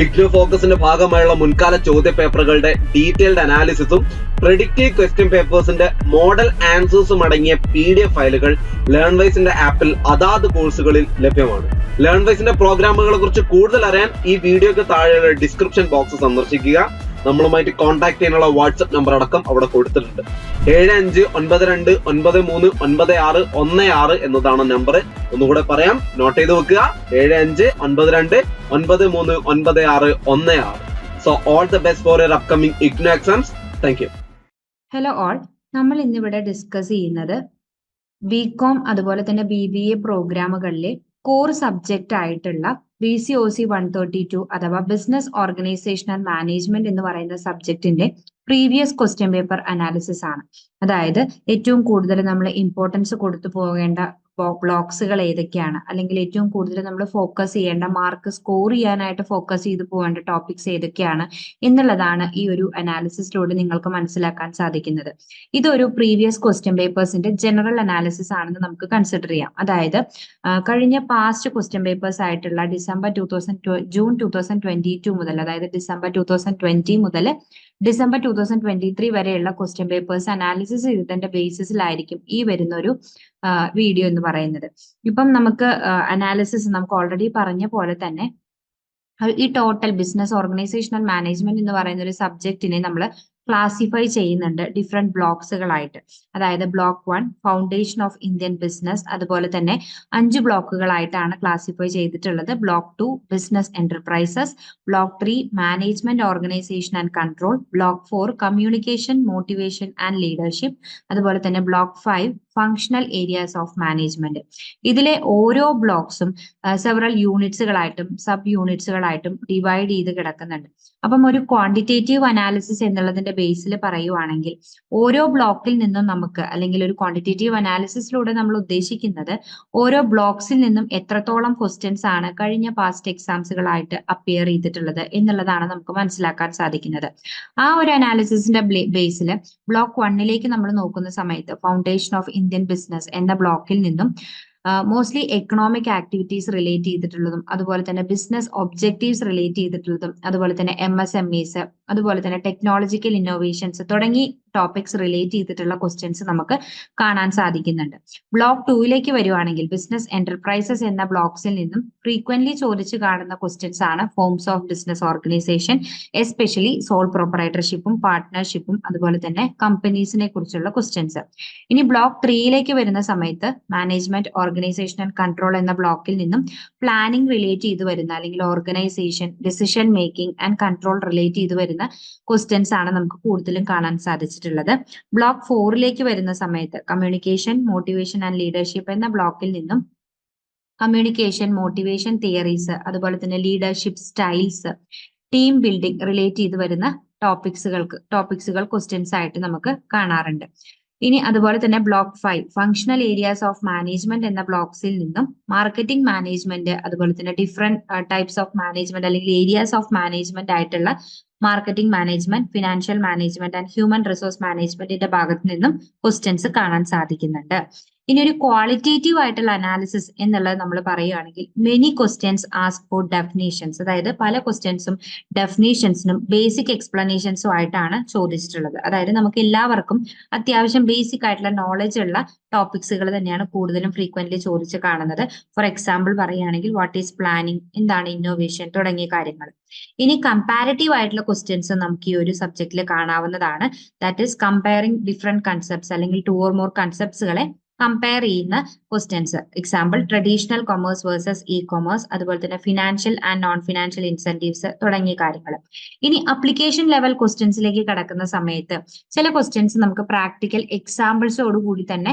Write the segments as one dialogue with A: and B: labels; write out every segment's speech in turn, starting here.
A: ഇഗ്നോ ഫോക്കസിന്റെ ഭാഗമായുള്ള മുൻകാല ചോദ്യ പേപ്പറുകളുടെ ഡീറ്റെയിൽഡ് അനാലിസിസും പ്രെഡിക്റ്റീവ് ക്വസ്റ്റ്യൻ പേപ്പേഴ്സിന്റെ മോഡൽ ആൻസേഴ്സും അടങ്ങിയ പി ഡി എഫ് ഫയലുകൾ ലേൺവൈസിന്റെ ആപ്പിൽ അതാത് കോഴ്സുകളിൽ ലഭ്യമാണ്. ലേൺവൈസിന്റെ പ്രോഗ്രാമുകളെ കുറിച്ച് കൂടുതൽ അറിയാൻ ഈ വീഡിയോക്ക് താഴെയുള്ള ഡിസ്ക്രിപ്ഷൻ ബോക്സ് സന്ദർശിക്കുക. നമ്മളുമായിട്ട് കോൺടാക്ട് ചെയ്യാനുള്ള വാട്സപ്പ് നമ്പർ അടക്കം അവിടെ കൊടുത്തിട്ടുണ്ട്. ഏഴ് അഞ്ച് ഒൻപത് രണ്ട് ഒൻപത് മൂന്ന് ഒൻപത് ആറ് ഒന്ന് ആറ് എന്നതാണ് നമ്പർ ഒന്നുകൂടെ പറയാം. നോട്ട് ചെയ്ത് വെക്കുക. ഏഴ് അഞ്ച് ഒൻപത് രണ്ട് ഒൻപത് മൂന്ന് ഒൻപത് ആറ് ഒന്ന് ആറ്. So all the best for yar upcoming IGNOU exams thank you
B: hello all നമ്മൾ ഇന്നിവിടെ ഡിസ്കസ് ചെയ്യുന്നത് ബികോം അതുപോലെ തന്നെ ബി ബി എ പ്രോഗ്രാമുകളിലെ കോർ സബ്ജക്റ്റ് ആയിട്ടുള്ള B C O C one thirty two അഥവാ ബിസിനസ് ഓർഗനൈസേഷൻ ആൻഡ് മാനേജ്മെന്റ് എന്ന് പറയുന്ന സബ്ജക്റ്റിന്റെ പ്രീവിയസ് ക്വസ്റ്റ്യൻ പേപ്പർ അനാലിസിസ് ആണ്. അതായത് ഏറ്റവും കൂടുതൽ നമ്മൾ ഇമ്പോർട്ടൻസ് കൊടുത്തു പോകേണ്ട ബ്ലോക്സുകൾ ഏതൊക്കെയാണ്? അല്ലെങ്കിൽ ഏറ്റവും കൂടുതൽ നമ്മൾ ഫോക്കസ് ചെയ്യേണ്ട മാർക്ക് സ്കോർ ചെയ്യാനായിട്ട് ഫോക്കസ് ചെയ്ത് പോകേണ്ട ടോപ്പിക്സ് ഏതൊക്കെയാണ് എന്നുള്ളതാണ് ഈ ഒരു അനാലിസിസിലൂടെ നിങ്ങൾക്ക് മനസ്സിലാക്കാൻ സാധിക്കുന്നത്. ഇതൊരു പ്രീവിയസ് ക്വസ്റ്റ്യൻ പേപ്പേഴ്സിന്റെ ജനറൽ അനാലിസിസ് ആണെന്ന് നമുക്ക് കൺസിഡർ ചെയ്യാം. അതായത് കഴിഞ്ഞ പാസ്റ്റ് ക്വസ്റ്റ്യൻ പേപ്പേഴ്സ് ആയിട്ടുള്ള December two thousand June two thousand twenty two മുതൽ അതായത് ഡിസംബർ ടൂ തൗസൻഡ് ട്വന്റി മുതൽ December two thousand twenty three വരെയുള്ള ക്വസ്റ്റ്യൻ പേപ്പേഴ്സ് അനാലിസിസ് ചെയ്തതിന്റെ ബേസിസിലായിരിക്കും ഈ വരുന്ന ഒരു വീഡിയോ എന്ന് പറയുന്നത്. ഇപ്പം നമുക്ക് അനാലിസിസ് നമുക്ക് ഓൾറെഡി പറഞ്ഞ പോലെ തന്നെ ഈ ടോട്ടൽ ബിസിനസ് ഓർഗനൈസേഷണൽ മാനേജ്മെന്റ് എന്ന് പറയുന്ന ഒരു സബ്ജക്റ്റിനെ നമ്മൾ ക്ലാസിഫൈ ചെയ്യുന്നുണ്ട് ഡിഫറെന്റ് ബ്ലോക്സുകളായിട്ട് അതായത് block one foundation of Indian business അതുപോലെ തന്നെ അഞ്ച് ബ്ലോക്കുകളായിട്ടാണ് ക്ലാസിഫൈ ചെയ്തിട്ടുള്ളത്. Block two business enterprises block three management organisation and control block four communication motivation and leadership അതുപോലെ തന്നെ block five functional areas of management ഇതിലെ ഓരോ ബ്ലോക്സും സെവറൽ യൂണിറ്റ്സുകളായിട്ടും സബ് യൂണിറ്റ്സുകളായിട്ടും ഡിവൈഡ് ചെയ്ത് കിടക്കുന്നുണ്ട്. അപ്പം ഒരു ക്വാണ്ടിറ്റേറ്റീവ് അനാലിസിസ് എന്നുള്ളതിന്റെ ബേസിൽ പറയുവാണെങ്കിൽ ഓരോ ബ്ലോക്കിൽ നിന്നും നമുക്ക് അല്ലെങ്കിൽ ഒരു ക്വാണ്ടിറ്റേറ്റീവ് അനാലിസിസിലൂടെ നമ്മൾ ഉദ്ദേശിക്കുന്നത് ഓരോ ബ്ലോക്സിൽ നിന്നും എത്രത്തോളം ക്വസ്റ്റ്യൻസ് ആണ് കഴിഞ്ഞ പാസ്റ്റ് എക്സാംസുകളായിട്ട് അപ്പിയർ ചെയ്തിട്ടുള്ളത് എന്നുള്ളതാണ് നമുക്ക് മനസ്സിലാക്കാൻ സാധിക്കുന്നത്. ആ ഒരു അനാലിസിസിന്റെ ബേസിൽ ബ്ലോക്ക് വണ്ണിലേക്ക് നമ്മൾ നോക്കുന്ന സമയത്ത് ഫൗണ്ടേഷൻ ഓഫ് ഇന്ത്യൻ ബിസിനസ് എന്ന ബ്ലോക്കിൽ നിന്നും മോസ്റ്റ്ലി എക്കണോമിക് ആക്ടിവിറ്റീസ് റിലേറ്റ് ചെയ്തിട്ടുള്ളതും അതുപോലെ തന്നെ ബിസിനസ് ഒബ്ജക്റ്റീവ്സ് റിലേറ്റ് ചെയ്തിട്ടുള്ളതും അതുപോലെ തന്നെ എം എസ് എം ഇസ് അതുപോലെ തന്നെ ടെക്നോളജിക്കൽ ഇന്നോവേഷൻസ് തുടങ്ങി ടോപ്പിക്സ് റിലേറ്റ് ചെയ്തിട്ടുള്ള ക്വസ്റ്റ്യൻസ് നമുക്ക് കാണാൻ സാധിക്കുന്നുണ്ട്. ബ്ലോക്ക് ടൂയിലേക്ക് വരുവാണെങ്കിൽ ബിസിനസ് എന്റർപ്രൈസസ് എന്ന ബ്ലോക്സിൽ നിന്നും ഫ്രീക്വന്റ്ലി ചോദിച്ചു കാണുന്ന ക്വസ്റ്റ്യൻസ് ആണ് forms of business organisation especially sole പ്രൊപ്പറേറ്റർഷിപ്പും പാർട്ട്ണർഷിപ്പും അതുപോലെ തന്നെ കമ്പനീസിനെ കുറിച്ചുള്ള ക്വസ്റ്റ്യൻസ് ഇനി ബ്ലോക്ക് ത്രീയിലേക്ക് വരുന്ന സമയത്ത് മാനേജ്മെന്റ് ഓർഗനൈസേഷൻ ആൻഡ് കൺട്രോൾ എന്ന ബ്ലോക്കിൽ നിന്നും പ്ലാനിംഗ് റിലേറ്റ് ചെയ്ത് വരുന്ന അല്ലെങ്കിൽ organisation decision making and control relate ചെയ്ത് വരുന്ന ക്വസ്റ്റ്യൻസ് ആണ് നമുക്ക് കൂടുതലും കാണാൻ സാധിച്ചിട്ടുള്ളത് ബ്ലോക്ക് ഫോറിലേക്ക് വരുന്ന സമയത്ത് കമ്മ്യൂണിക്കേഷൻ മോട്ടിവേഷൻ ആൻഡ് ലീഡർഷിപ്പ് എന്ന ബ്ലോക്കിൽ നിന്നും കമ്മ്യൂണിക്കേഷൻ മോട്ടിവേഷൻ തിയറീസ് അതുപോലെ തന്നെ leadership styles team building relate ചെയ്ത് വരുന്ന ടോപ്പിക്സുകൾക്ക് ടോപ്പിക്സുകൾ ക്വസ്റ്റ്യൻസ് ആയിട്ട് നമുക്ക് കാണാറുണ്ട്. ഇനി അതുപോലെ തന്നെ block five functional areas of management എന്ന ബ്ലോക്സിൽ നിന്നും മാർക്കറ്റിംഗ് മാനേജ്മെന്റ് അതുപോലെ തന്നെ ഡിഫറെന്റ് ടൈപ്സ് ഓഫ് മാനേജ്മെന്റ് അല്ലെങ്കിൽ ഏരിയാസ് ഓഫ് മാനേജ്മെന്റ് ആയിട്ടുള്ള marketing management financial management and human resource മാനേജ്മെന്റിന്റെ ഭാഗത്ത് നിന്നും ക്വസ്റ്റ്യൻസ് കാണാൻ സാധിക്കുന്നുണ്ട്. ഇനി ഒരു ക്വാളിറ്റേറ്റീവ് ആയിട്ടുള്ള അനാലിസിസ് എന്നുള്ളത് നമ്മൾ പറയുകയാണെങ്കിൽ many questions ask for definitions അതായത് പല ക്വസ്റ്റ്യൻസും ഡെഫിനേഷൻസിനും ബേസിക് എക്സ്പ്ലനേഷൻസും ആയിട്ടാണ് ചോദിച്ചിട്ടുള്ളത്. അതായത് നമുക്ക് എല്ലാവർക്കും അത്യാവശ്യം ബേസിക് ആയിട്ടുള്ള നോളജ് ഉള്ള ടോപ്പിക്സുകൾ തന്നെയാണ് കൂടുതലും ഫ്രീക്വന്റ്ലി ചോദിച്ച് കാണുന്നത്. ഫോർ എക്സാമ്പിൾ പറയുകയാണെങ്കിൽ വാട്ട് ഈസ് പ്ലാനിങ് എന്താണ് ഇന്നോവേഷൻ തുടങ്ങിയ കാര്യങ്ങൾ. ഇനി കമ്പാരിറ്റീവ് ആയിട്ടുള്ള ക്വസ്റ്റ്യൻസ് നമുക്ക് ഈ ഒരു സബ്ജക്റ്റിൽ കാണാവുന്നതാണ്. That is comparing different concepts അല്ലെങ്കിൽ ടു ഓർ മോർ കൺസെപ്റ്റ്സുകളെ കമ്പയർ ചെയ്യുന്ന questions example traditional commerce versus e commerce അതുപോലെ തന്നെ financial and non financial incentives തുടങ്ങിയ കാര്യങ്ങൾ. ഇനി അപ്ലിക്കേഷൻ ലെവൽ ക്വസ്റ്റ്യൻസിലേക്ക് കടക്കുന്ന സമയത്ത് ചില ക്വസ്റ്റ്യൻസ് നമുക്ക് പ്രാക്ടിക്കൽ എക്സാമ്പിൾസോട് കൂടി തന്നെ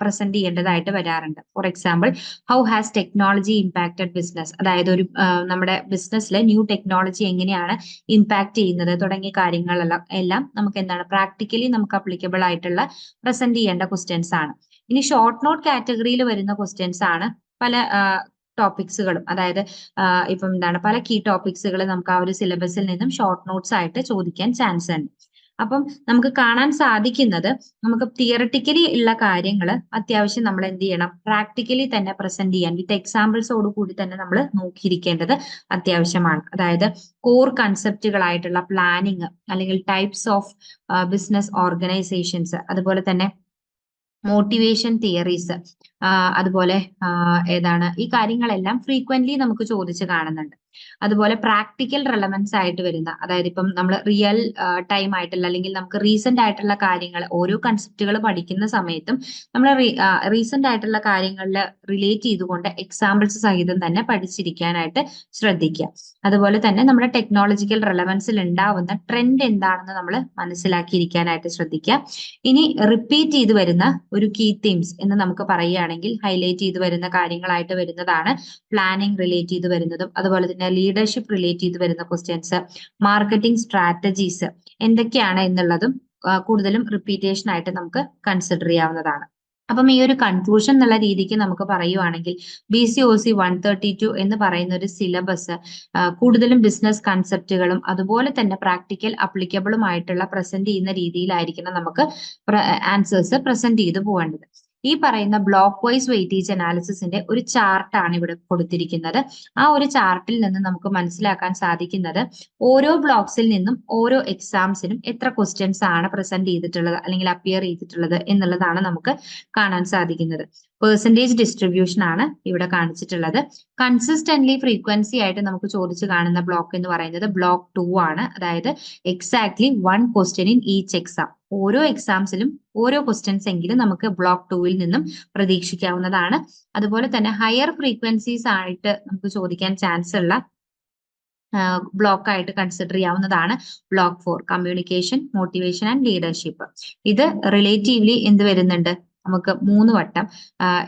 B: പ്രസന്റ് ചെയ്യേണ്ടതായിട്ട് വരാറുണ്ട്. For example how has technology impacted business അതായത് ഒരു നമ്മുടെ ബിസിനസ്സിലെ ന്യൂ ടെക്നോളജി എങ്ങനെയാണ് ഇമ്പാക്ട് ചെയ്യുന്നത് തുടങ്ങിയ കാര്യങ്ങളെല്ലാം എല്ലാം നമുക്ക് എന്താണ് പ്രാക്ടിക്കലി നമുക്ക് അപ്ലിക്കബിൾ ആയിട്ടുള്ള പ്രസന്റ് ചെയ്യേണ്ട ക്വസ്റ്റ്യൻസ് ആണ്. ഇനി ഷോർട്ട് നോട്ട് കാറ്റഗറിയിൽ വരുന്ന ക്വസ്റ്റ്യൻസ് ആണ് പല ടോപ്പിക്സുകളും അതായത് ഇപ്പം എന്താണ് പല കീ ടോപ്പിക്സുകൾ നമുക്ക് ആ ഒരു സിലബസിൽ നിന്നും ഷോർട്ട് നോട്ട്സ് ആയിട്ട് ചോദിക്കാൻ ചാൻസ് ഉണ്ട്. അപ്പം നമുക്ക് കാണാൻ സാധിക്കുന്നത് നമുക്ക് തിയറട്ടിക്കലി ഉള്ള കാര്യങ്ങൾ അത്യാവശ്യം നമ്മൾ എന്ത് ചെയ്യണം പ്രാക്ടിക്കലി തന്നെ പ്രസന്റ് ചെയ്യാൻ വിത്ത് എക്സാമ്പിൾസോട് കൂടി തന്നെ നമ്മൾ നോക്കിയിരിക്കേണ്ടത് അത്യാവശ്യമാണ്. അതായത് കോർ കൺസെപ്റ്റുകളായിട്ടുള്ള പ്ലാനിങ് അല്ലെങ്കിൽ ടൈപ്സ് ഓഫ് ബിസിനസ് ഓർഗനൈസേഷൻസ് അതുപോലെ തന്നെ മോട്ടിവേഷൻ തിയറീസ് അതുപോലെ ഏതാണ് ഈ കാര്യങ്ങളെല്ലാം ഫ്രീക്വന്റ്ലി നമുക്ക് ചോദിച്ച് കാണുന്നുണ്ട്. അതുപോലെ പ്രാക്ടിക്കൽ റെലവൻസ് ആയിട്ട് വരുന്ന അതായത് ഇപ്പം നമ്മൾ റിയൽ ടൈം ആയിട്ടുള്ള അല്ലെങ്കിൽ നമുക്ക് റീസെന്റ് ആയിട്ടുള്ള കാര്യങ്ങൾ ഓരോ കൺസെപ്റ്റുകൾ പഠിക്കുന്ന സമയത്തും നമ്മൾ റീസെന്റ് ആയിട്ടുള്ള കാര്യങ്ങളിൽ റിലേറ്റ് ചെയ്തുകൊണ്ട് എക്സാമ്പിൾസ് സഹിതം തന്നെ പഠിച്ചിരിക്കാനായിട്ട് ശ്രദ്ധിക്കുക. അതുപോലെ തന്നെ നമ്മുടെ ടെക്നോളജിക്കൽ റെലവൻസിൽ ഉണ്ടാവുന്ന ട്രെൻഡ് എന്താണെന്ന് നമ്മൾ മനസ്സിലാക്കിയിരിക്കാനായിട്ട് ശ്രദ്ധിക്കുക. ഇനി റിപ്പീറ്റ് ചെയ്ത് വരുന്ന ഒരു കീ തീംസ് എന്ന് നമുക്ക് പറയുകയാണെങ്കിൽ ഹൈലൈറ്റ് ചെയ്ത് വരുന്ന കാര്യങ്ങളായിട്ട് വരുന്നതാണ്. പ്ലാനിങ് റിലേറ്റ് ചെയ്ത് വരുന്നതും അതുപോലെ തന്നെ ലീഡർഷിപ്പ് റിലേറ്റ് ചെയ്ത് വരുന്ന ക്വസ്റ്റ്യൻസ് മാർക്കറ്റിംഗ് സ്ട്രാറ്റജീസ് എന്തൊക്കെയാണ് എന്നുള്ളതും കൂടുതലും റിപ്പീറ്റേഷൻ ആയിട്ട് നമുക്ക് കൺസിഡർ ചെയ്യാവുന്നതാണ്. അപ്പം ഈ ഒരു കൺക്ലൂഷൻ എന്നുള്ള രീതിക്ക് നമുക്ക് പറയുവാണെങ്കിൽ B C O C one thirty two എന്ന് പറയുന്ന ഒരു സിലബസ് കൂടുതലും ബിസിനസ് കൺസെപ്റ്റുകളും അതുപോലെ തന്നെ പ്രാക്ടിക്കൽ അപ്ലിക്കബിളുമായിട്ടുള്ള പ്രസന്റ് ചെയ്യുന്ന രീതിയിലായിരിക്കണം നമുക്ക് ആൻസേഴ്സ് പ്രസന്റ് ചെയ്തു പോകേണ്ടത് ഈ പറയുന്ന ബ്ലോക്ക് വൈസ് വെയിറ്റേജ് അനാലിസിസിന്റെ ഒരു ചാർട്ടാണ് ഇവിടെ കൊടുത്തിരിക്കുന്നത്. ആ ഒരു ചാർട്ടിൽ നിന്ന് നമുക്ക് മനസ്സിലാക്കാൻ സാധിക്കുന്നത് ഓരോ ബ്ലോക്സിൽ നിന്നും ഓരോ എക്സാംസിനും എത്ര ക്വസ്റ്റ്യൻസ് ആണ് പ്രസന്റ് ചെയ്തിട്ടുള്ളത് അല്ലെങ്കിൽ അപ്പിയർ ചെയ്തിട്ടുള്ളത് എന്നുള്ളതാണ് നമുക്ക് കാണാൻ സാധിക്കുന്നത്. പെർസെന്റേജ് ഡിസ്ട്രിബ്യൂഷൻ ആണ് ഇവിടെ കാണിച്ചിട്ടുള്ളത്. കൺസിസ്റ്റന്റ്ലി ഫ്രീക്വൻസി ആയിട്ട് നമുക്ക് ചോദിച്ചു കാണുന്ന ബ്ലോക്ക് എന്ന് പറയുന്നത് ബ്ലോക്ക് ടു ആണ്. അതായത് exactly one question in each exam ഓരോ എക്സാംസിലും ഓരോ ക്വസ്റ്റ്യൻസ് എങ്കിലും നമുക്ക് ബ്ലോക്ക് ടൂവിൽ നിന്നും പ്രതീക്ഷിക്കാവുന്നതാണ്. അതുപോലെ തന്നെ ഹയർ ഫ്രീക്വൻസീസ് ആയിട്ട് നമുക്ക് ചോദിക്കാൻ ചാൻസ് ഉള്ള ബ്ലോക്ക് ആയിട്ട് കൺസിഡർ ചെയ്യാവുന്നതാണ് block four communication motivation and leadership ഇത് റിലേറ്റീവ്ലി എന്ത് വരുന്നുണ്ട്? നമുക്ക് മൂന്ന് വട്ടം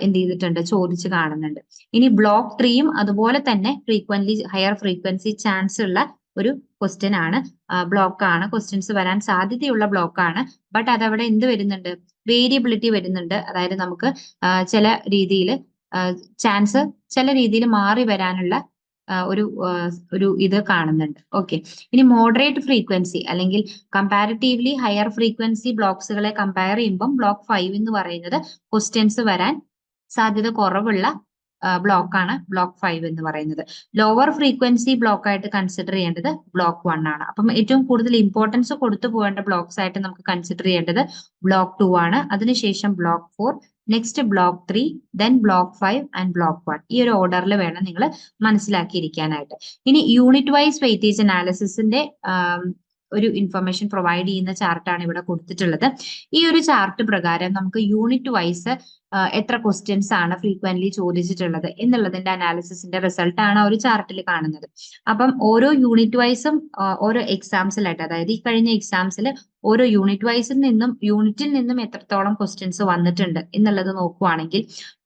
B: എന്ത് ചെയ്തിട്ടുണ്ട് ചോദിച്ചു കാണുന്നുണ്ട്. ഇനി ബ്ലോക്ക് ത്രീയും അതുപോലെ തന്നെ ഫ്രീക്വൻലി ഹയർ ഫ്രീക്വൻസി ചാൻസ് ഉള്ള ഒരു ക്വസ്റ്റ്യൻ ആണ്. ബ്ലോക്ക് ആണ്. ക്വസ്റ്റ്യൻസ് വരാൻ സാധ്യതയുള്ള ബ്ലോക്ക് ആണ്. ബട്ട് അതവിടെ എന്ത് വരുന്നുണ്ട്? വേരിയബിലിറ്റി വരുന്നുണ്ട്. അതായത് നമുക്ക് ചില രീതിയിൽ ചാൻസ് ചില രീതിയിൽ മാറി വരാനുള്ള ഒരു ഒരു ഇത് കാണുന്നുണ്ട്. ഓക്കെ ഇനി മോഡറേറ്റ് ഫ്രീക്വൻസി അല്ലെങ്കിൽ കമ്പാരിറ്റീവ്ലി ഹയർ ഫ്രീക്വൻസി ബ്ലോക്സുകളെ കമ്പയർ ചെയ്യുമ്പം ബ്ലോക്ക് ഫൈവ് എന്ന് പറയുന്നത് ക്വസ്റ്റ്യൻസ് വരാൻ സാധ്യത കുറവുള്ള ബ്ലോക്ക് ആണ് ബ്ലോക്ക് ഫൈവ് എന്ന് പറയുന്നത്. ലോവർ ഫ്രീക്വൻസി ബ്ലോക്ക് ആയിട്ട് കൺസിഡർ ചെയ്യേണ്ടത് ബ്ലോക്ക് വൺ ആണ്. അപ്പം ഏറ്റവും കൂടുതൽ ഇമ്പോർട്ടൻസ് കൊടുത്തു പോകേണ്ട ബ്ലോക്സ് ആയിട്ട് നമുക്ക് കൺസിഡർ ചെയ്യേണ്ടത് ബ്ലോക്ക് ടു ആണ്. അതിനുശേഷം block four next block three then block five and block one ഈ ഒരു ഓർഡറിൽ വേണം നിങ്ങൾ മനസ്സിലാക്കിയിരിക്കാനായിട്ട്. ഇനി യൂണിറ്റ് വൈസ് വെയിറ്റേജ് അനാലിസിസിന്റെ ഒരു ഇൻഫർമേഷൻ പ്രൊവൈഡ് ചെയ്യുന്ന ചാർട്ടാണ് ഇവിടെ കൊടുത്തിട്ടുള്ളത്. ഈ ഒരു ചാർട്ട് പ്രകാരം നമുക്ക് യൂണിറ്റ് വൈസ് എത്ര ക്വസ്റ്റ്യൻസ് ആണ് ഫ്രീക്വന്റ്ലി ചോദിച്ചിട്ടുള്ളത് എന്നുള്ളതിന്റെ അനാലിസിസിന്റെ റിസൾട്ട് ആണ് ഒരു ചാർട്ടിൽ കാണുന്നത്. അപ്പം ഓരോ യൂണിറ്റ് വൈസും ഓരോ എക്സാംസിലായിട്ട് അതായത് ഈ കഴിഞ്ഞ എക്സാംസിൽ ഓരോ യൂണിറ്റ് വൈസിൽ നിന്നും യൂണിറ്റിൽ നിന്നും എത്രത്തോളം ക്വസ്റ്റ്യൻസ് വന്നിട്ടുണ്ട് എന്നുള്ളത് നോക്കുവാണെങ്കിൽ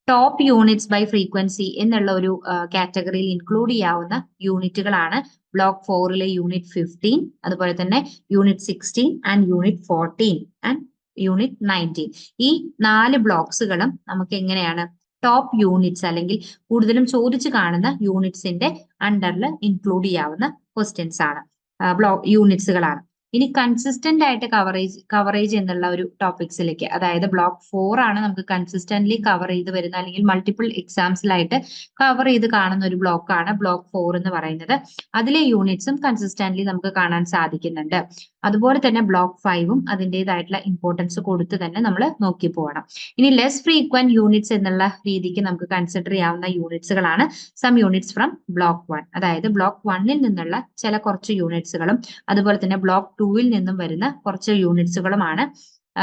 B: ടോപ്പ് യൂണിറ്റ്സ് ബൈ ഫ്രീക്വൻസി എന്നുള്ള ഒരു കാറ്റഗറിയിൽ ഇൻക്ലൂഡ് ചെയ്യാവുന്ന യൂണിറ്റുകളാണ് ബ്ലോക്ക് ഫോറിലെ യൂണിറ്റ് ഫിഫ്റ്റീൻ അതുപോലെ തന്നെ unit sixteen and unit fourteen and unit nineteen ഈ നാല് ബ്ലോക്സുകളും നമുക്ക് എങ്ങനെയാണ്? ടോപ്പ് യൂണിറ്റ്സ് അല്ലെങ്കിൽ കൂടുതലും ചോദിച്ചു കാണുന്ന യൂണിറ്റ്സിന്റെ അണ്ടറിൽ ഇൻക്ലൂഡ് ചെയ്യാവുന്ന ക്വസ്റ്റ്യൻസ് ആണ്. ബ്ലോക്ക് യൂണിറ്റ്സുകളാണ് ഇനി കൺസിസ്റ്റന്റ് ആയിട്ട് കവറേജ് കവറേജ് എന്നുള്ള ഒരു ടോപ്പിക്സിലേക്ക് അതായത് ബ്ലോക്ക് ഫോർ ആണ് നമുക്ക് കൺസിസ്റ്റന്റ്ലി കവർ ചെയ്ത് വരുന്ന അല്ലെങ്കിൽ മൾട്ടിപ്പിൾ എക്സാംസിലായിട്ട് കവർ ചെയ്ത് കാണുന്ന ഒരു ബ്ലോക്കാണ് ബ്ലോക്ക് ഫോർ എന്ന് പറയുന്നത്. അതിലെ യൂണിറ്റ്സും കൺസിസ്റ്റന്റ്ലി നമുക്ക് കാണാൻ സാധിക്കുന്നുണ്ട്. അതുപോലെ തന്നെ ബ്ലോക്ക് ഫൈവും അതിന്റെതായിട്ടുള്ള ഇമ്പോർട്ടൻസ് കൊടുത്ത് തന്നെ നമ്മൾ നോക്കി പോകണം ഇനി ലെസ് ഫ്രീക്വന്റ് യൂണിറ്റ്സ് എന്നുള്ള രീതിക്ക് നമുക്ക് കൺസിഡർ ചെയ്യാവുന്ന യൂണിറ്റ്സുകളാണ് some units from block one അതായത് ബ്ലോക്ക് വണ്ണിൽ നിന്നുള്ള ചില കുറച്ച് യൂണിറ്റ്സുകളും അതുപോലെ തന്നെ ബ്ലോക്ക് ടൂവിൽ നിന്നും വരുന്ന കുറച്ച് യൂണിറ്റ്സുകളുമാണ്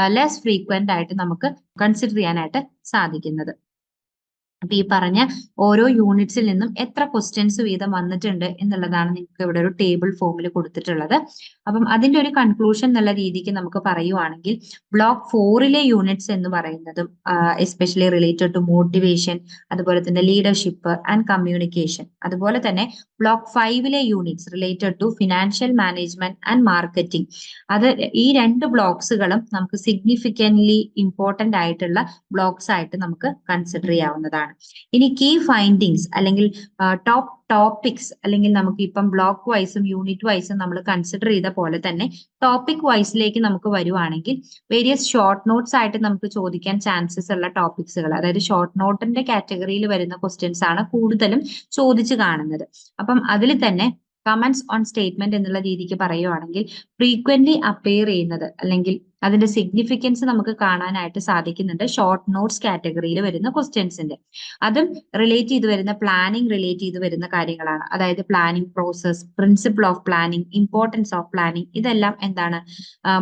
B: ലെസ് ഫ്രീക്വന്റ് ആയിട്ട് നമുക്ക് കൺസിഡർ ചെയ്യാനായിട്ട് സാധിക്കുന്നത്. അപ്പൊ ഈ പറഞ്ഞ ഓരോ യൂണിറ്റ്സിൽ നിന്നും എത്ര ക്വസ്റ്റ്യൻസ് വീതം വന്നിട്ടുണ്ട് എന്നുള്ളതാണ് നിങ്ങൾക്ക് ഇവിടെ ഒരു ടേബിൾ ഫോമിൽ കൊടുത്തിട്ടുള്ളത്. അപ്പം അതിന്റെ ഒരു കൺക്ലൂഷൻ എന്നുള്ള രീതിക്ക് നമുക്ക് പറയുവാണെങ്കിൽ ബ്ലോക്ക് ഫോറിലെ യൂണിറ്റ്സ് എന്ന് പറയുന്നതും എസ്പെഷ്യലി റിലേറ്റഡ് ടു മോട്ടിവേഷൻ അതുപോലെ തന്നെ ലീഡർഷിപ്പ് ആൻഡ് കമ്മ്യൂണിക്കേഷൻ അതുപോലെ തന്നെ block ഫൈവിലെ units related to financial management and marketing അത് ഈ രണ്ട് ബ്ലോക്സുകളും നമുക്ക് സിഗ്നിഫിക്കൻലി ഇമ്പോർട്ടന്റ് ആയിട്ടുള്ള ബ്ലോക്സ് ആയിട്ട് നമുക്ക് കൺസിഡർ ചെയ്യാവുന്നതാണ്. ഇനി കീ ഫൈൻഡിങ്സ് അല്ലെങ്കിൽ ടോപ്പ് ടോപ്പിക്സ് അല്ലെങ്കിൽ നമുക്ക് ഇപ്പം ബ്ലോക്ക് വൈസും യൂണിറ്റ് വൈസും നമ്മൾ കൺസിഡർ ചെയ്ത പോലെ തന്നെ ടോപ്പിക് വൈസിലേക്ക് നമുക്ക് വരുവാണെങ്കിൽ വേരിയസ് ഷോർട്ട് നോട്ട്സ് ആയിട്ട് നമുക്ക് ചോദിക്കാൻ ചാൻസസ് ഉള്ള ടോപ്പിക്സുകൾ അതായത് ഷോർട്ട് നോട്ടിന്റെ കാറ്റഗറിയിൽ വരുന്ന ക്വസ്റ്റ്യൻസ് ആണ് കൂടുതലും ചോദിച്ചു കാണുന്നത്. അപ്പം അതിൽ തന്നെ കമന്റ്സ് ഓൺ സ്റ്റേറ്റ്മെന്റ് എന്നുള്ള രീതിക്ക് പറയുവാണെങ്കിൽ ഫ്രീക്വന്റ് അപ്പെയർ ചെയ്യുന്നത് അല്ലെങ്കിൽ അതിന്റെ സിഗ്നിഫിക്കൻസ് നമുക്ക് കാണാനായിട്ട് സാധിക്കുന്നുണ്ട്. ഷോർട്ട് നോട്ട്സ് കാറ്റഗറിയിൽ വരുന്ന ക്വസ്റ്റ്യൻസിന്റെ അതും റിലേറ്റ് ചെയ്ത് വരുന്ന പ്ലാനിങ് റിലേറ്റ് ചെയ്ത് വരുന്ന കാര്യങ്ങളാണ്. അതായത് planning process principle of planning importance of planning ഇതെല്ലാം എന്താണ്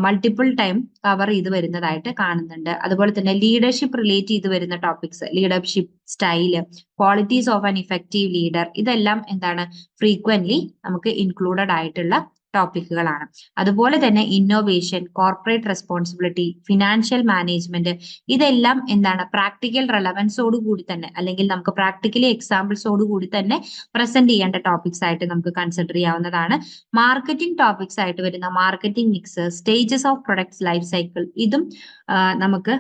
B: മൾട്ടിപ്പിൾ ടൈം കവർ ചെയ്ത് വരുന്നതായിട്ട് കാണുന്നുണ്ട്. അതുപോലെ തന്നെ ലീഡർഷിപ്പ് റിലേറ്റ് ചെയ്ത് വരുന്ന topics leadership style qualities of an effective leader ഇതെല്ലാം എന്താണ് ഫ്രീക്വൻലി നമുക്ക് ഇൻക്ലൂഡഡ് ആയിട്ടുള്ള ടോപ്പിക്കുകളാണ് അതുപോലെ തന്നെ innovation corporate responsibility financial management ഇതെല്ലാം എന്താണ് പ്രാക്ടിക്കൽ റെലവൻസോട് കൂടി തന്നെ അല്ലെങ്കിൽ നമുക്ക് പ്രാക്ടിക്കലി എക്സാമ്പിൾസോട് കൂടി തന്നെ പ്രസന്റ് ചെയ്യേണ്ട ടോപ്പിക്സ് ആയിട്ട് നമുക്ക് കൺസിഡർ ചെയ്യാവുന്നതാണ്. മാർക്കറ്റിംഗ് ടോപ്പിക്സ് ആയിട്ട് വരുന്ന marketing mix stages of products life cycle ഇതും നമുക്ക്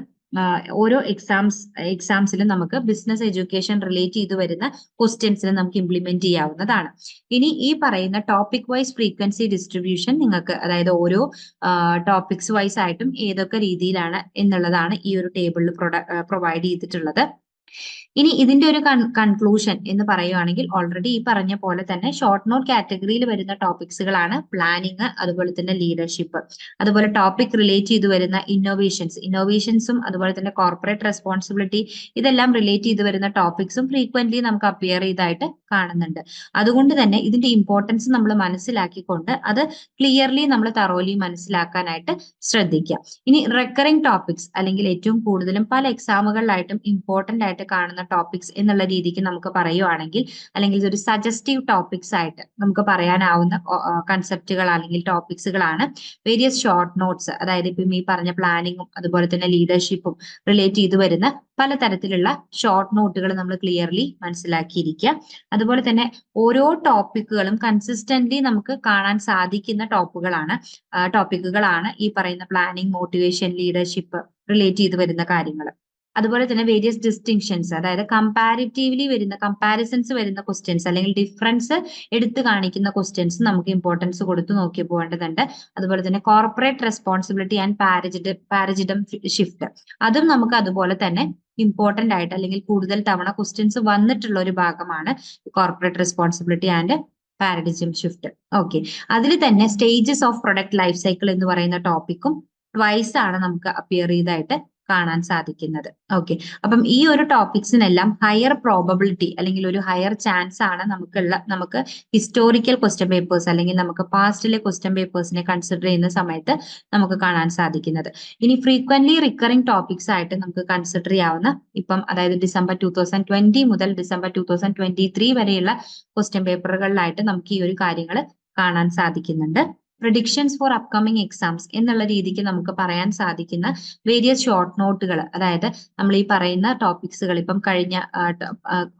B: ഓരോ എക്സാംസ് എക്സാംസിലും നമുക്ക് ബിസിനസ് എഡ്യൂക്കേഷൻ റിലേറ്റ് ചെയ്ത് വരുന്ന ക്വസ്റ്റ്യൻസിന് നമുക്ക് ഇംപ്ലിമെന്റ് ചെയ്യാവുന്നതാണ്. ഇനി ഈ പറയുന്ന ടോപ്പിക് വൈസ് ഫ്രീക്വൻസി ഡിസ്ട്രിബ്യൂഷൻ നിങ്ങൾക്ക് അതായത് ഓരോ ടോപ്പിക്സ് വൈസ് ആയിട്ടും ഏതൊക്കെ രീതിയിലാണ് എന്നുള്ളതാണ് ഈ ഒരു ടേബിളിൽ പ്രൊവൈഡ് ചെയ്തിട്ടുള്ളത്. ഇനി ഇതിന്റെ ഒരു കൺക്ലൂഷൻ എന്ന് പറയുവാണെങ്കിൽ ഓൾറെഡി ഈ പറഞ്ഞ പോലെ തന്നെ ഷോർട്ട് നോട്ട് കാറ്റഗറിയിൽ വരുന്ന ടോപ്പിക്സുകളാണ് പ്ലാനിങ് അതുപോലെ തന്നെ ലീഡർഷിപ്പ് അതുപോലെ ടോപ്പിക് റിലേറ്റ് ചെയ്ത് വരുന്ന ഇന്നോവേഷൻസ് ഇന്നോവേഷൻസും അതുപോലെ തന്നെ കോർപ്പറേറ്റ് റെസ്പോൺസിബിലിറ്റി ഇതെല്ലാം റിലേറ്റ് ചെയ്ത് വരുന്ന ടോപ്പിക്സും ഫ്രീക്വന്റ്ലി നമുക്ക് അപ്പിയർ ചെയ്തായിട്ട് കാണുന്നുണ്ട്. അതുകൊണ്ട് തന്നെ ഇതിന്റെ ഇമ്പോർട്ടൻസ് നമ്മൾ മനസ്സിലാക്കിക്കൊണ്ട് അത് ക്ലിയർലി നമ്മൾ തറോലി മനസ്സിലാക്കാനായിട്ട് ശ്രദ്ധിക്കുക. ഇനി റെക്കറിംഗ് ടോപ്പിക്സ് അല്ലെങ്കിൽ ഏറ്റവും കൂടുതലും പല എക്സാമുകളിലായിട്ടും ഇമ്പോർട്ടന്റ് ആയിട്ട് കാണുന്ന ടോപ്പിക്സ് എന്നുള്ള രീതിക്ക് നമുക്ക് പറയുവാണെങ്കിൽ അല്ലെങ്കിൽ ഇതൊരു സജസ്റ്റീവ് ടോപ്പിക്സ് ആയിട്ട് നമുക്ക് പറയാനാവുന്ന കൺസെപ്റ്റുകൾ അല്ലെങ്കിൽ ടോപ്പിക്സുകളാണ് വേരിയസ് ഷോർട്ട് നോട്ട്സ് അതായത് ഇപ്പം ഈ പറഞ്ഞ പ്ലാനിങ്ങും അതുപോലെ തന്നെ ലീഡർഷിപ്പും റിലേറ്റ് ചെയ്ത് വരുന്ന പലതരത്തിലുള്ള ഷോർട്ട് നോട്ടുകൾ നമ്മൾ ക്ലിയർലി മനസ്സിലാക്കിയിരിക്കുക. അതുപോലെ തന്നെ ഓരോ ടോപ്പിക്കുകളും കൺസിസ്റ്റന്റ്ലി നമുക്ക് കാണാൻ സാധിക്കുന്ന ടോപ്പുകളാണ് ടോപ്പിക്കുകളാണ് ഈ പറയുന്ന പ്ലാനിങ് മോട്ടിവേഷൻ ലീഡർഷിപ്പ് റിലേറ്റ് ചെയ്ത് വരുന്ന കാര്യങ്ങൾ. അതുപോലെ തന്നെ വേരിയസ് ഡിസ്റ്റിങ്ഷൻസ് അതായത് കമ്പാരിറ്റീവ്ലി വരുന്ന കമ്പാരിസൺസ് വരുന്ന ക്വസ്റ്റ്യൻസ് അല്ലെങ്കിൽ ഡിഫറൻസ് എടുത്തു കാണിക്കുന്ന ക്വസ്റ്റ്യൻസ് നമുക്ക് ഇമ്പോർട്ടൻസ് കൊടുത്ത് നോക്കി പോകേണ്ടതുണ്ട്. അതുപോലെ തന്നെ കോർപ്പറേറ്റ് റെസ്പോൺസിബിലിറ്റി ആൻഡ് പാരജിഡ് പാരജിഡം ഷിഫ്റ്റ് അതും നമുക്ക് അതുപോലെ തന്നെ ഇമ്പോർട്ടന്റ് ആയിട്ട് അല്ലെങ്കിൽ കൂടുതൽ തവണ ക്വസ്റ്റ്യൻസ് വന്നിട്ടുള്ള ഒരു ഭാഗമാണ് corporate responsibility and paradigm shift okay അതിൽ തന്നെ stages of product life cycle എന്ന് പറയുന്ന ടോപ്പിക്കും ട്വൈസ് ആണ് നമുക്ക് അപ്പിയർ ചെയ്തായിട്ട് കാണാൻ സാധിക്കുന്നത്. ഓക്കെ അപ്പം ഈ ഒരു ടോപ്പിക്സിനെല്ലാം ഹയർ പ്രോബബിലിറ്റി അല്ലെങ്കിൽ ഒരു ഹയർ ചാൻസ് ആണ് നമുക്കുള്ള നമുക്ക് ഹിസ്റ്റോറിക്കൽ ക്വസ്റ്റ്യൻ പേപ്പേഴ്സ് അല്ലെങ്കിൽ നമുക്ക് പാസ്റ്റിലെ ക്വസ്റ്റ്യൻ പേപ്പേഴ്സിനെ കൺസിഡർ ചെയ്യുന്ന സമയത്ത് നമുക്ക് കാണാൻ സാധിക്കുന്നത്. ഇനി ഫ്രീക്വന്റ്ലി റിക്കറിംഗ് ടോപ്പിക്സ് ആയിട്ട് നമുക്ക് കൺസിഡർ ചെയ്യാവുന്ന ഇപ്പം അതായത് ഡിസംബർ ടൂ തൗസൻഡ് ട്വന്റി മുതൽ December two thousand twenty three വരെയുള്ള ക്വസ്റ്റ്യൻ പേപ്പറുകളിലായിട്ട് നമുക്ക് ഈ ഒരു കാര്യങ്ങൾ കാണാൻ സാധിക്കുന്നുണ്ട്. പ്രഡിക്ഷൻസ് ഫോർ അപ്കമിങ് എക്സാംസ് എന്നുള്ള രീതിക്ക് നമുക്ക് പറയാൻ സാധിക്കുന്ന വേരിയസ് ഷോർട്ട് നോട്ടുകൾ അതായത് നമ്മൾ ഈ പറയുന്ന ടോപ്പിക്സുകൾ ഇപ്പം കഴിഞ്ഞ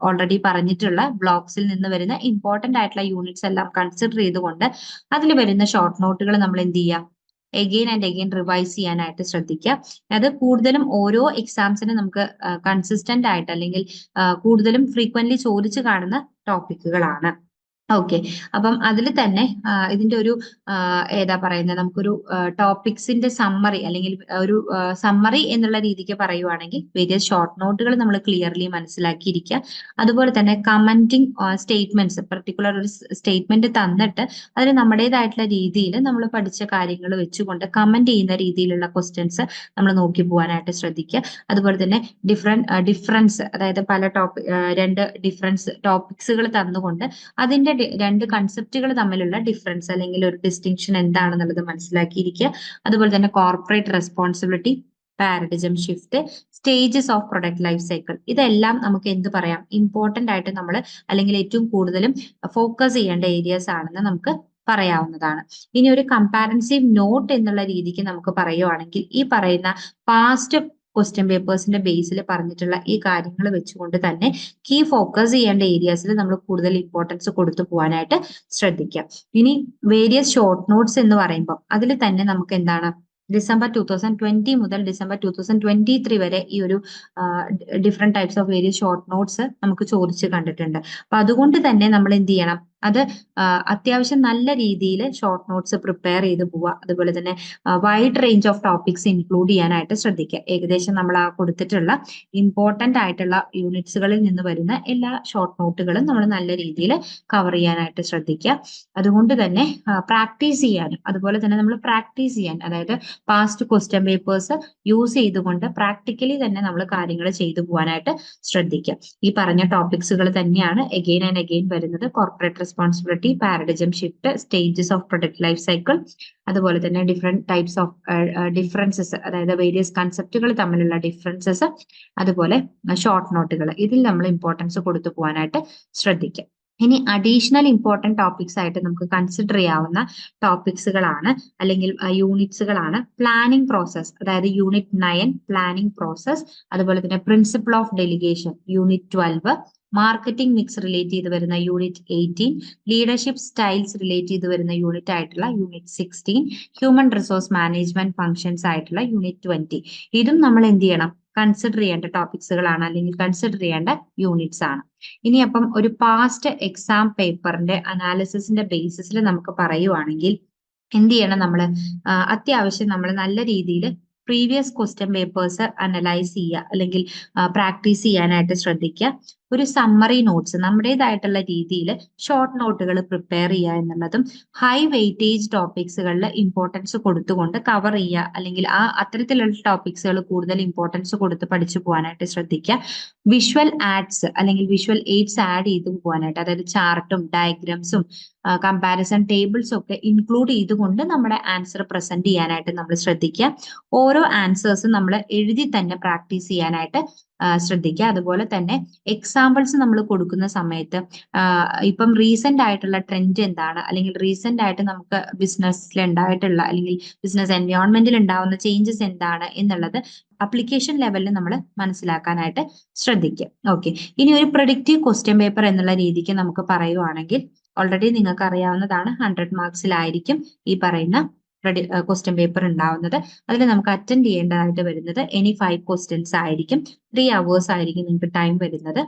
B: ഓൾറെഡി പറഞ്ഞിട്ടുള്ള ബ്ലോക്സിൽ നിന്ന് വരുന്ന ഇമ്പോർട്ടന്റ് ആയിട്ടുള്ള യൂണിറ്റ്സ് എല്ലാം കൺസിഡർ ചെയ്തുകൊണ്ട് അതിൽ വരുന്ന ഷോർട്ട് നോട്ടുകൾ നമ്മൾ എന്ത് ചെയ്യുക എഗെയിൻ ആൻഡ് എഗെയിൻ റിവൈസ് ചെയ്യാനായിട്ട് ശ്രദ്ധിക്കുക. അത് കൂടുതലും ഓരോ എക്സാംസിനും നമുക്ക് കൺസിസ്റ്റന്റ് ആയിട്ട് അല്ലെങ്കിൽ കൂടുതലും ഫ്രീക്വന്റ്ലി ചോദിച്ചു കാണുന്ന ടോപ്പിക്കുകളാണ് ഓക്കെ അപ്പം അതിൽ തന്നെ ഇതിന്റെ ഒരു ഏതാ പറയുന്നത്? നമുക്കൊരു ടോപ്പിക്സിന്റെ സമ്മറി അല്ലെങ്കിൽ ഒരു സമ്മറി എന്നുള്ള രീതിക്ക് പറയുവാണെങ്കിൽ വേരിയസ് ഷോർട്ട് നോട്ടുകൾ നമ്മൾ ക്ലിയർലി മനസ്സിലാക്കിയിരിക്കുക. അതുപോലെ തന്നെ കമന്റിങ് സ്റ്റേറ്റ്മെന്റ്സ് പെർട്ടിക്കുലർ ഒരു സ്റ്റേറ്റ്മെന്റ് തന്നിട്ട് അതിന് നമ്മുടേതായിട്ടുള്ള രീതിയിൽ നമ്മൾ പഠിച്ച കാര്യങ്ങൾ വെച്ചുകൊണ്ട് കമന്റ് ചെയ്യുന്ന രീതിയിലുള്ള ക്വസ്റ്റ്യൻസ് നമ്മൾ നോക്കി പോകാനായിട്ട് ശ്രദ്ധിക്കുക. അതുപോലെ തന്നെ ഡിഫറെന്റ് ഡിഫറൻസ് അതായത് പല ടോപ്പിക് രണ്ട് ഡിഫറൻസ് ടോപ്പിക്സുകൾ തന്നുകൊണ്ട് അതിന്റെ രണ്ട് കൺസെപ്റ്റുകൾ തമ്മിലുള്ള ഡിഫറൻസ് അല്ലെങ്കിൽ ഒരു ഡിസ്റ്റിങ്ഷൻ എന്താണെന്നുള്ളത് മനസ്സിലാക്കിയിരിക്കുക. അതുപോലെ തന്നെ corporate responsibility paradigm shift stages of product life cycle ഇതെല്ലാം നമുക്ക് എന്ത് പറയാം? ഇമ്പോർട്ടന്റ് ആയിട്ട് നമ്മൾ അല്ലെങ്കിൽ ഏറ്റവും കൂടുതലും ഫോക്കസ് ചെയ്യേണ്ട ഏരിയാസ് ആണെന്ന് നമുക്ക് പറയാവുന്നതാണ്. ഇനി ഒരു കമ്പാരൻസീവ് നോട്ട് എന്നുള്ള രീതിക്ക് നമുക്ക് പറയുവാണെങ്കിൽ ഈ പറയുന്ന പാസ്റ്റ് ക്വസ്റ്റ്യൻ പേപ്പേഴ്സിന്റെ ബേസിൽ പറഞ്ഞിട്ടുള്ള ഈ കാര്യങ്ങൾ വെച്ചുകൊണ്ട് തന്നെ കീ ഫോക്കസ് ചെയ്യേണ്ട ഏരിയാസിൽ നമ്മൾ കൂടുതൽ ഇമ്പോർട്ടൻസ് കൊടുത്തു പോകാനായിട്ട് ശ്രദ്ധിക്കാം. ഇനി വേരിയസ് ഷോർട്ട് നോട്ട്സ് എന്ന് പറയുമ്പോൾ അതിൽ തന്നെ നമുക്ക് എന്താണ്? ഡിസംബർ ടൂ തൗസൻഡ് ട്വന്റി മുതൽ December two thousand twenty three വരെ ഈ ഒരു different types of various short notes നമുക്ക് ചോദിച്ച് കണ്ടിട്ടുണ്ട്. അപ്പൊ അതുകൊണ്ട് തന്നെ നമ്മൾ എന്ത് ചെയ്യണം? അത് അത്യാവശ്യം നല്ല രീതിയിൽ ഷോർട്ട് നോട്ട്സ് പ്രിപ്പയർ ചെയ്ത് പോവുക അതുപോലെ തന്നെ wide range of topics include ചെയ്യാനായിട്ട് ശ്രദ്ധിക്കുക ഏകദേശം നമ്മൾ ആ കൊടുത്തിട്ടുള്ള ഇമ്പോർട്ടന്റ് ആയിട്ടുള്ള യൂണിറ്റ്സുകളിൽ നിന്ന് വരുന്ന എല്ലാ ഷോർട്ട് നോട്ടുകളും നമ്മൾ നല്ല രീതിയിൽ കവർ ചെയ്യാനായിട്ട് ശ്രദ്ധിക്കുക അതുകൊണ്ട് തന്നെ പ്രാക്ടീസ് ചെയ്യാനും അതുപോലെ തന്നെ നമ്മൾ പ്രാക്ടീസ് ചെയ്യാൻ അതായത് പാസ്റ്റ് ക്വസ്റ്റ്യൻ പേപ്പേഴ്സ് യൂസ് ചെയ്തുകൊണ്ട് പ്രാക്ടിക്കലി തന്നെ നമ്മൾ കാര്യങ്ങൾ ചെയ്തു പോകാനായിട്ട് ശ്രദ്ധിക്കുക ഈ പറഞ്ഞ ടോപ്പിക്സുകൾ തന്നെയാണ് എഗെയിൻ ആൻഡ് എഗെയിൻ വരുന്നത്. Corporate responsibility paradigm shift stages of product life cycle അതുപോലെ തന്നെ ഡിഫറെന്റ് ടൈപ്സ് ഓഫ് ഡിഫറൻസസ് അതായത് വേരിയസ് കൺസെപ്റ്റുകൾ തമ്മിലുള്ള ഡിഫറൻസസ് അതുപോലെ ഷോർട്ട് നോട്ടുകൾ ഇതിൽ നമ്മൾ ഇമ്പോർട്ടൻസ് കൊടുത്തു പോകാനായിട്ട് ശ്രദ്ധിക്കുക ഇനി അഡീഷണൽ ഇമ്പോർട്ടന്റ് ടോപ്പിക്സ് ആയിട്ട് നമുക്ക് കൺസിഡർ ചെയ്യാവുന്ന ടോപ്പിക്സുകളാണ് അല്ലെങ്കിൽ യൂണിറ്റ്സുകളാണ് പ്ലാനിംഗ് പ്രോസസ് അതായത് യൂണിറ്റ് നയൻ പ്ലാനിംഗ് പ്രോസസ് അതുപോലെ തന്നെ principle of delegation unit twelve marketing mix relate ചെയ്ത് വരുന്ന unit eighteen leadership styles relate ചെയ്ത് വരുന്ന യൂണിറ്റ് ആയിട്ടുള്ള unit sixteen human resource management functions ആയിട്ടുള്ള യൂണിറ്റ് ട്വന്റി ഇതും നമ്മൾ എന്ത് ചെയ്യണം? കൺസിഡർ ചെയ്യേണ്ട ടോപ്പിക്സുകളാണ് അല്ലെങ്കിൽ കൺസിഡർ ചെയ്യേണ്ട യൂണിറ്റ്സ് ആണ്. ഇനി അപ്പം ഒരു പാസ്റ്റ് എക്സാം പേപ്പറിന്റെ അനാലിസിസിന്റെ ബേസിസിൽ നമുക്ക് പറയുവാണെങ്കിൽ എന്ത് ചെയ്യണം നമ്മൾ അത്യാവശ്യം നമ്മൾ നല്ല രീതിയിൽ പ്രീവിയസ് ക്വസ്റ്റ്യൻ പേപ്പേഴ്സ് അനലൈസ് ചെയ്യുക അല്ലെങ്കിൽ പ്രാക്ടീസ് ചെയ്യാനായിട്ട് ശ്രദ്ധിക്കുക. ഒരു സമ്മറി നോട്ട്സ് നമ്മുടേതായിട്ടുള്ള രീതിയിൽ ഷോർട്ട് നോട്ടുകൾ പ്രിപ്പയർ ചെയ്യുക എന്നുള്ളതും ഹൈ വെയിറ്റേജ് ടോപ്പിക്സുകളിൽ ഇമ്പോർട്ടൻസ് കൊടുത്തുകൊണ്ട് കവർ ചെയ്യുക അല്ലെങ്കിൽ ആ അത്തരത്തിലുള്ള ടോപ്പിക്സുകൾ കൂടുതൽ ഇമ്പോർട്ടൻസ് കൊടുത്ത് പഠിച്ചു പോകാനായിട്ട് ശ്രദ്ധിക്കുക. വിഷ്വൽ ആഡ്സ് അല്ലെങ്കിൽ വിഷ്വൽ എയ്ഡ്സ് ആഡ് ചെയ്ത് പോകാനായിട്ട് അതായത് ചാർട്ടും ഡയഗ്രാംസും കമ്പാരിസൺ ടേബിൾസ് ഒക്കെ ഇൻക്ലൂഡ് ചെയ്തുകൊണ്ട് നമ്മുടെ ആൻസർ പ്രസന്റ് ചെയ്യാനായിട്ട് നമ്മൾ ശ്രദ്ധിക്കുക. ഓരോ ആൻസേഴ്സും നമ്മൾ എഴുതി തന്നെ പ്രാക്ടീസ് ചെയ്യാനായിട്ട് ശ്രദ്ധിക്കുക. അതുപോലെ തന്നെ എക്സാമ്പിൾസ് നമ്മൾ കൊടുക്കുന്ന സമയത്ത് ഇപ്പം റീസെന്റ് ആയിട്ടുള്ള ട്രെൻഡ് എന്താണ്? അല്ലെങ്കിൽ റീസെന്റ് ആയിട്ട് നമുക്ക് ബിസിനസ്സിൽ ഉണ്ടായിട്ടുള്ള അല്ലെങ്കിൽ ബിസിനസ് എൻവയോൺമെന്റിൽ ഉണ്ടാവുന്ന ചേഞ്ചസ് എന്താണ് എന്നുള്ളത് അപ്ലിക്കേഷൻ ലെവലിൽ നമ്മൾ മനസ്സിലാക്കാനായിട്ട് ശ്രദ്ധിക്കുക ഓക്കെ ഇനി ഒരു പ്രൊഡിക്റ്റീവ് ക്വസ്റ്റ്യൻ പേപ്പർ എന്നുള്ള രീതിക്ക് നമുക്ക് പറയുവാണെങ്കിൽ ഓൾറെഡി നിങ്ങൾക്ക് അറിയാവുന്നതാണ് ഹൺഡ്രഡ് മാർക്സിലായിരിക്കും ഈ പറയുന്ന ക്വസ്റ്റ്യൻ പേപ്പർ ഉണ്ടാവുന്നത്. അതിൽ നമുക്ക് അറ്റൻഡ് ചെയ്യേണ്ടതായിട്ട് വരുന്നത് എനി ഫൈവ് ക്വസ്റ്റ്യൻസ് ആയിരിക്കും. ത്രീ അവേഴ്സ് ആയിരിക്കും നിങ്ങൾക്ക് ടൈം വരുന്നത്.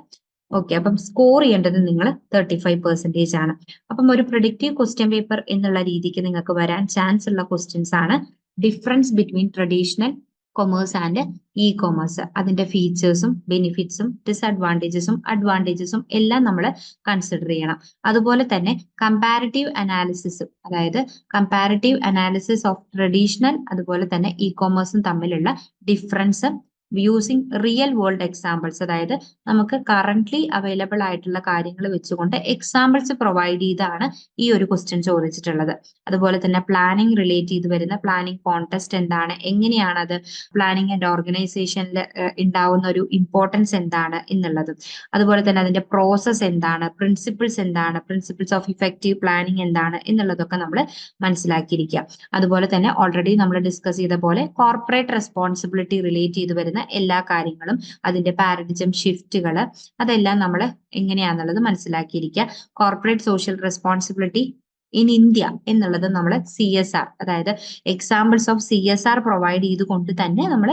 B: ഓക്കെ അപ്പം സ്കോർ ചെയ്യേണ്ടത് നിങ്ങൾ തേർട്ടി ഫൈവ് പെർസെന്റേജ് ആണ്. അപ്പം ഒരു പ്രൊഡിക്റ്റീവ് ക്വസ്റ്റ്യൻ പേപ്പർ എന്നുള്ള രീതിക്ക് നിങ്ങൾക്ക് വരാൻ ചാൻസ് ഉള്ള ക്വസ്റ്റ്യൻസ് ആണ്. Difference between traditional commerce and e commerce അതിന്റെ ഫീച്ചേഴ്സും ബെനിഫിറ്റ്സും ഡിസ്അഡ്വാന്റേജസും അഡ്വാന്റേജസും എല്ലാം നമ്മൾ കൺസിഡർ ചെയ്യണം. അതുപോലെ തന്നെ കമ്പാരിറ്റീവ് അനാലിസിസ് അതായത് കമ്പാരിറ്റീവ് അനാലിസിസ് ഓഫ് ട്രഡീഷണൽ അതുപോലെ തന്നെ ഇ കൊമേഴ്സും തമ്മിലുള്ള difference using real world examples അതായത് നമുക്ക് കറന്റ്ലി അവൈലബിൾ ആയിട്ടുള്ള കാര്യങ്ങൾ വെച്ചുകൊണ്ട് എക്സാമ്പിൾസ് പ്രൊവൈഡ് ചെയ്താണ് ഈ ഒരു ക്വസ്റ്റ്യൻ ചോദിച്ചിട്ടുള്ളത്. അതുപോലെ തന്നെ പ്ലാനിങ് റിലേറ്റ് ചെയ്ത് വരുന്ന പ്ലാനിങ് കോൺടെസ്റ്റ് എന്താണ് എങ്ങനെയാണ് അത് പ്ലാനിങ് ആൻഡ് ഓർഗനൈസേഷനിൽ ഉണ്ടാവുന്ന ഒരു ഇമ്പോർട്ടൻസ് എന്താണ് എന്നുള്ളതും. അതുപോലെ തന്നെ അതിന്റെ പ്രോസസ് എന്താണ് പ്രിൻസിപ്പിൾസ് എന്താണ് പ്രിൻസിപ്പിൾസ് ഓഫ് ഇഫക്റ്റീവ് പ്ലാനിങ് എന്താണ് എന്നുള്ളതൊക്കെ നമ്മൾ മനസ്സിലാക്കിയിരിക്കുക. അതുപോലെ തന്നെ ഓൾറെഡി നമ്മൾ ഡിസ്കസ് ചെയ്ത പോലെ കോർപ്പറേറ്റ് റെസ്പോൺസിബിലിറ്റി റിലേറ്റ് ചെയ്ത് വരുന്ന എല്ലാ കാര്യങ്ങളും അതിന്റെ പാരഡിസം ഷിഫ്റ്റുകൾ അതെല്ലാം നമ്മൾ എങ്ങനെയാണെന്നുള്ളത് മനസ്സിലാക്കിയിരിക്കുക. Corporate social responsibility in India എന്നുള്ളത് നമ്മൾ സി എസ് ആർ അതായത് examples of C S R provide ചെയ്തുകൊണ്ട് തന്നെ നമ്മൾ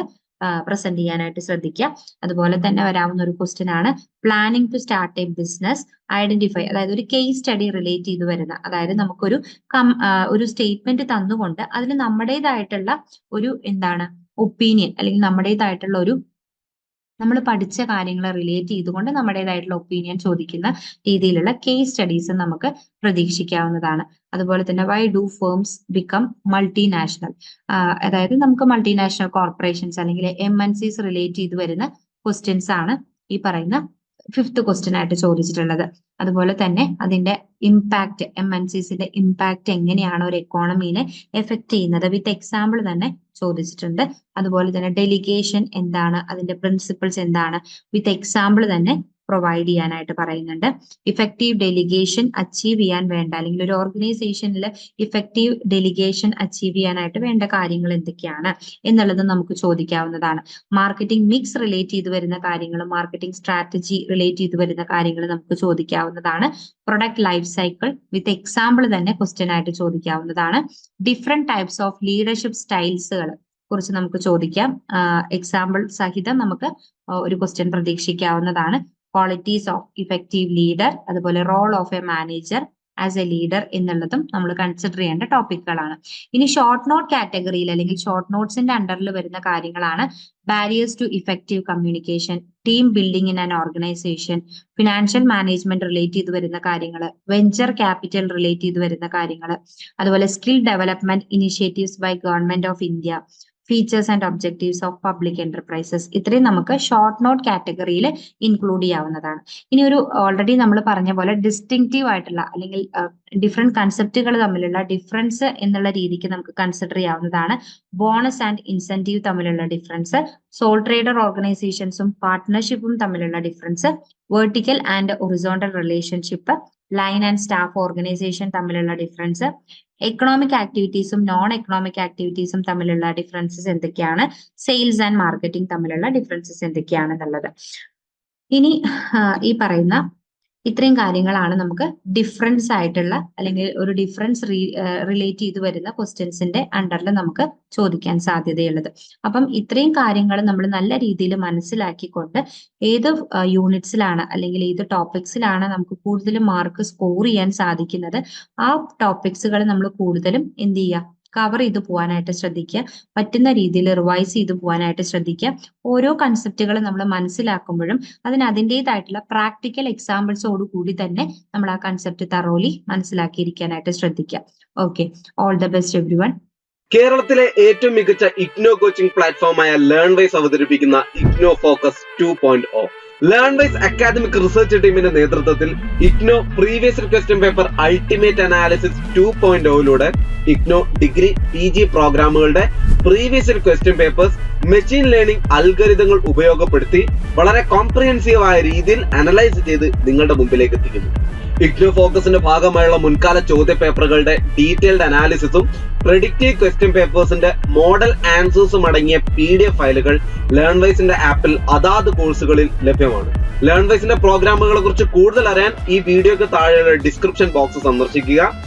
B: പ്രസന്റ് ചെയ്യാനായിട്ട് ശ്രദ്ധിക്കുക. അതുപോലെ തന്നെ വരാവുന്ന ഒരു ക്വസ്റ്റ്യൻ ആണ് planning to start a business identify അതായത് ഒരു കേസ് സ്റ്റഡി റിലേറ്റ് ചെയ്ത് വരുന്ന അതായത് നമുക്കൊരു ഒരു സ്റ്റേറ്റ്മെന്റ് തന്നുകൊണ്ട് അതിന് നമ്മുടേതായിട്ടുള്ള ഒരു എന്താണ് ഒപ്പീനിയൻ അല്ലെങ്കിൽ നമ്മുടേതായിട്ടുള്ള ഒരു നമ്മൾ പഠിച്ച കാര്യങ്ങളെ റിലേറ്റ് ചെയ്തുകൊണ്ട് നമ്മുടേതായിട്ടുള്ള ഒപ്പീനിയൻ ചോദിക്കുന്ന രീതിയിലുള്ള കേസ് സ്റ്റഡീസ് നമുക്ക് പ്രതീക്ഷിക്കാവുന്നതാണ്. അതുപോലെ തന്നെ why do firms become multinational അതായത് നമുക്ക് മൾട്ടിനാഷണൽ കോർപ്പറേഷൻസ് അല്ലെങ്കിൽ എം എൻ റിലേറ്റ് ചെയ്ത് വരുന്ന ക്വസ്റ്റ്യൻസ് ആണ് ഈ പറയുന്ന ഫിഫ്ത്ത് ക്വസ്റ്റ്യൻ ആയിട്ട് ചോദിച്ചിട്ടുള്ളത്. അതുപോലെ തന്നെ അതിന്റെ ഇമ്പാക്ട് എം എൻ സിസിന്റെ ഇമ്പാക്ട് എങ്ങനെയാണ് ഒരു എക്കോണമീനെ എഫക്ട് ചെയ്യുന്നത്? വിത്ത് എക്സാമ്പിൾ തന്നെ ചോദിച്ചിട്ടുണ്ട്. അതുപോലെ തന്നെ ഡെലിഗേഷൻ എന്താണ്? അതിന്റെ പ്രിൻസിപ്പിൾസ് എന്താണ്? വിത്ത് എക്സാമ്പിൾ തന്നെ പ്രൊവൈഡ് ചെയ്യാനായിട്ട് പറയുന്നുണ്ട്. ഇഫക്റ്റീവ് ഡെലിഗേഷൻ അച്ചീവ് ചെയ്യാൻ വേണ്ട അല്ലെങ്കിൽ ഒരു ഓർഗനൈസേഷനിൽ ഇഫക്റ്റീവ് ഡെലിഗേഷൻ അച്ചീവ് ചെയ്യാനായിട്ട് വേണ്ട കാര്യങ്ങൾ എന്തൊക്കെയാണ് എന്നുള്ളത് നമുക്ക് ചോദിക്കാവുന്നതാണ്. മാർക്കറ്റിംഗ് മിക്സ് റിലേറ്റ് ചെയ്ത് വരുന്ന കാര്യങ്ങളും മാർക്കറ്റിംഗ് സ്ട്രാറ്റജി റിലേറ്റ് ചെയ്ത് വരുന്ന കാര്യങ്ങൾ നമുക്ക് ചോദിക്കാവുന്നതാണ്. Product life cycle with example തന്നെ ക്വസ്റ്റ്യൻ ആയിട്ട് ചോദിക്കാവുന്നതാണ്. ഡിഫറെന്റ് ടൈപ്സ് ഓഫ് ലീഡർഷിപ്പ് സ്റ്റൈൽസുകൾ കുറിച്ച് നമുക്ക് ചോദിക്കാം. എക്സാമ്പിൾ സഹിതം നമുക്ക് ഒരു ക്വസ്റ്റ്യൻ പ്രതീക്ഷിക്കാവുന്നതാണ്. ക്വാളിറ്റീസ് ഓഫ് ഇഫക്റ്റീവ് ലീഡർ അതുപോലെ role of a manager as a leader എന്നുള്ളതും നമ്മൾ കൺസിഡർ ചെയ്യേണ്ട ടോപ്പിക്കുകളാണ് ഇനി ഷോർട്ട് നോട്ട് കാറ്റഗറിയിൽ അല്ലെങ്കിൽ ഷോർട്ട് നോട്ട്സിന്റെ അണ്ടറിൽ വരുന്ന കാര്യങ്ങളാണ് barriers to effective communication team building in an organization financial management relate ചെയ്ത് വരുന്ന കാര്യങ്ങൾ വെഞ്ചർ ക്യാപിറ്റൽ റിലേറ്റ് ചെയ്ത് വരുന്ന കാര്യങ്ങൾ അതുപോലെ skill development initiatives by government of India features and objectives of public enterprises ഇത്രയും നമുക്ക് ഷോർട്ട് നോട്ട് കാറ്റഗറിയിൽ ഇൻക്ലൂഡ് ചെയ്യാവുന്നതാണ്. ഇനി ഒരു ഓൾറെഡി നമ്മൾ പറഞ്ഞ പോലെ ഡിസ്റ്റിങ്റ്റീവ് ആയിട്ടുള്ള അല്ലെങ്കിൽ ഡിഫറെന്റ് കൺസെപ്റ്റുകൾ തമ്മിലുള്ള ഡിഫറൻസ് എന്നുള്ള രീതിക്ക് നമുക്ക് കൺസിഡർ ചെയ്യാവുന്നതാണ്. ബോണസ് ആൻഡ് ഇൻസെന്റീവ് തമ്മിലുള്ള ഡിഫറൻസ് സോൾ ട്രേഡർ ഓർഗനൈസേഷൻസും പാർട്ട്ണർഷിപ്പും തമ്മിലുള്ള difference vertical and horizontal relationship line and staff organization തമ്മിലുള്ള ഡിഫറൻസ് എക്കണോമിക് ആക്ടിവിറ്റീസും നോൺ എക്കണോമിക് ആക്ടിവിറ്റീസും തമ്മിലുള്ള ഡിഫറൻസസ് എന്തൊക്കെയാണ്? സെയിൽസ് ആൻഡ് മാർക്കറ്റിംഗ് തമ്മിലുള്ള ഡിഫറൻസസ് എന്തൊക്കെയാണ് എന്നുള്ളത് ഇനി ഈ പറയുന്ന ഇത്രയും കാര്യങ്ങളാണ് നമുക്ക് ഡിഫറൻസ് ആയിട്ടുള്ള അല്ലെങ്കിൽ ഒരു ഡിഫറൻസ് റിലേറ്റ് ചെയ്ത് വരുന്ന ക്വസ്റ്റ്യൻസിന്റെ അണ്ടറിൽ നമുക്ക് ചോദിക്കാൻ സാധ്യതയുള്ളത്. അപ്പം ഇത്രയും കാര്യങ്ങൾ നമ്മൾ നല്ല രീതിയിൽ മനസ്സിലാക്കിക്കൊണ്ട് ഏത് യൂണിറ്റ്സിലാണ് അല്ലെങ്കിൽ ഏത് ടോപ്പിക്സിലാണ് നമുക്ക് കൂടുതൽ മാർക്ക് സ്കോർ ചെയ്യാൻ സാധിക്കുന്നത് ആ ടോപ്പിക്സുകൾ നമ്മൾ കൂടുതലും എന്ത് ചെയ്യുക? കവർ ചെയ്ത് പോകാനായിട്ട് ശ്രദ്ധിക്കുക. പറ്റുന്ന രീതിയിൽ റിവൈസ് ചെയ്ത് പോകാനായിട്ട് ശ്രദ്ധിക്കുക. ഓരോ കൺസെപ്റ്റുകൾ നമ്മൾ മനസ്സിലാക്കുമ്പോഴും അതിന് അതിന്റെതായിട്ടുള്ള പ്രാക്ടിക്കൽ എക്സാമ്പിൾസോട് കൂടി തന്നെ നമ്മൾ ആ കൺസെപ്റ്റ് തറോലി മനസ്സിലാക്കിയിരിക്കാനായിട്ട് ശ്രദ്ധിക്കുക. Okay all the best every
A: കേരളത്തിലെ ഏറ്റവും മികച്ച ഇഗ്നോ കോച്ചിംഗ് പ്ലാറ്റ്ഫോമായ ലേൺ വൈസ് അവതരിപ്പിക്കുന്ന IGNOU focus two point O learn wise academic research ടീമിന്റെ നേതൃത്വത്തിൽ IGNOU previous question paper ultimate analysis two point ഒയിലൂടെ IGNOU degree P G പ്രോഗ്രാമുകളുടെ previous question papers machine learning അൽഗരിതങ്ങൾ ഉപയോഗപ്പെടുത്തി വളരെ കോംപ്രിഹെൻസീവ് ആയ രീതിയിൽ അനലൈസ് ചെയ്ത് നിങ്ങളുടെ മുമ്പിലേക്ക് എത്തിക്കുന്നു. ഇഗ്നോ ഫോക്കസിന്റെ ഭാഗമായുള്ള മുൻകാല ചോദ്യ പേപ്പറുകളുടെ ഡീറ്റെയിൽഡ് അനാലിസിസും പ്രെഡിക്റ്റീവ് ക്വസ്റ്റ്യൻ പേപ്പേഴ്സിന്റെ മോഡൽ ആൻസേഴ്സും അടങ്ങിയ പി ഡി എഫ് ഫയലുകൾ ലേൺവൈസിന്റെ ആപ്പിൽ അതാത് കോഴ്സുകളിൽ ലഭ്യമാണ്. ലേൺവൈസിന്റെ പ്രോഗ്രാമുകളെ കുറിച്ച് കൂടുതൽ അറിയാൻ ഈ വീഡിയോക്ക് താഴെയുള്ള ഡിസ്ക്രിപ്ഷൻ ബോക്സ് സന്ദർശിക്കുക.